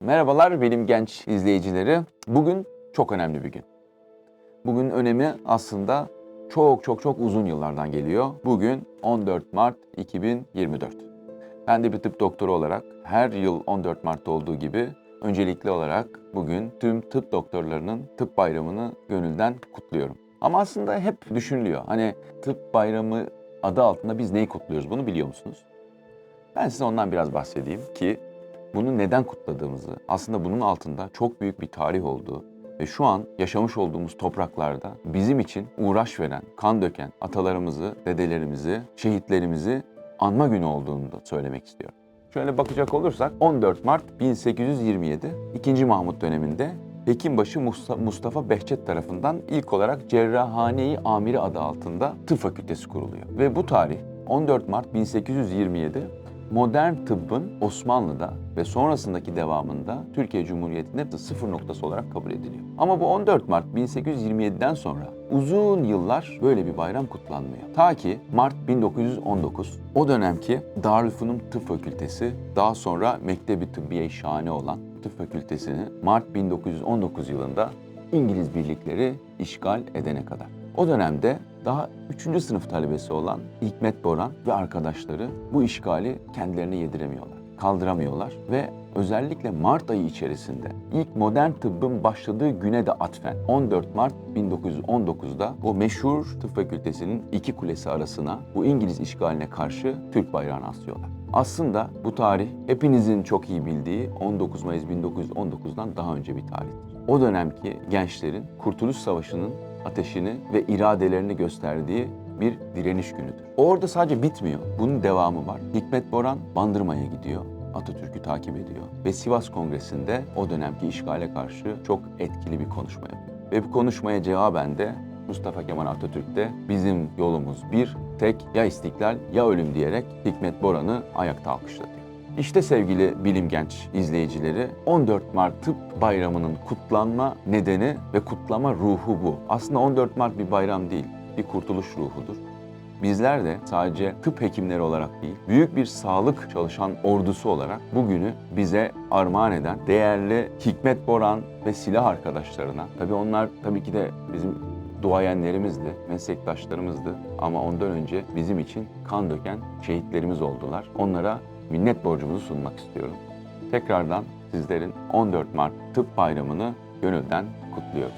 Merhabalar benim genç izleyicileri. Bugün çok önemli bir gün. Bugün önemi aslında çok çok çok uzun yıllardan geliyor. Bugün 14 Mart 2024. Ben de bir tıp doktoru olarak her yıl 14 Mart'ta olduğu gibi öncelikli olarak bugün tüm tıp doktorlarının tıp bayramını gönülden kutluyorum. Ama aslında hep düşünülüyor. Hani tıp bayramı adı altında biz neyi kutluyoruz bunu biliyor musunuz? Ben size ondan biraz bahsedeyim ki bunu neden kutladığımızı, aslında bunun altında çok büyük bir tarih olduğu ve şu an yaşamış olduğumuz topraklarda bizim için uğraş veren, kan döken atalarımızı, dedelerimizi, şehitlerimizi anma günü olduğunu da söylemek istiyorum. Şöyle bakacak olursak 14 Mart 1827 2. Mahmut döneminde Hekimbaşı Musta- Mustafa Behçet tarafından ilk olarak Cerrahane-i Amiri adı altında tıp fakültesi kuruluyor. Ve bu tarih 14 Mart 1827 modern tıbbın Osmanlı'da ve sonrasındaki devamında Türkiye Cumhuriyeti'nde sıfır noktası olarak kabul ediliyor. Ama bu 14 Mart 1827'den sonra uzun yıllar böyle bir bayram kutlanmıyor. Ta ki Mart 1919 o dönemki Darülfünun Tıp Fakültesi daha sonra Mektebi Tıbbiye Şahane olan Tıp Fakültesini Mart 1919 yılında İngiliz birlikleri işgal edene kadar. O dönemde daha 3. sınıf talebesi olan Hikmet Boran ve arkadaşları bu işgali kendilerine yediremiyorlar, kaldıramıyorlar ve özellikle Mart ayı içerisinde ilk modern tıbbın başladığı güne de atfen 14 Mart 1919'da o meşhur tıp fakültesinin iki kulesi arasına bu İngiliz işgaline karşı Türk bayrağını asıyorlar. Aslında bu tarih hepinizin çok iyi bildiği 19 Mayıs 1919'dan daha önce bir tarihtir. O dönemki gençlerin Kurtuluş Savaşı'nın ateşini ve iradelerini gösterdiği bir direniş günüdür. Orada sadece bitmiyor. Bunun devamı var. Hikmet Boran Bandırma'ya gidiyor. Atatürk'ü takip ediyor. Ve Sivas Kongresi'nde o dönemki işgale karşı çok etkili bir konuşma yapıyor. Ve bu konuşmaya cevaben de Mustafa Kemal Atatürk de bizim yolumuz bir, tek ya istiklal ya ölüm diyerek Hikmet Boran'ı ayakta alkışlatıyor. İşte sevgili bilim genç izleyicileri 14 Mart Tıp Bayramı'nın kutlanma nedeni ve kutlama ruhu bu. Aslında 14 Mart bir bayram değil, bir kurtuluş ruhudur. Bizler de sadece tıp hekimleri olarak değil, büyük bir sağlık çalışan ordusu olarak bugünü bize armağan eden değerli Hikmet Boran ve silah arkadaşlarına, tabii onlar tabii ki de bizim duayenlerimizdi, meslektaşlarımızdı ama ondan önce bizim için kan döken şehitlerimiz oldular. Onlara minnet borcumuzu sunmak istiyorum. Tekrardan sizlerin 14 Mart Tıp Bayramı'nı gönülden kutluyorum.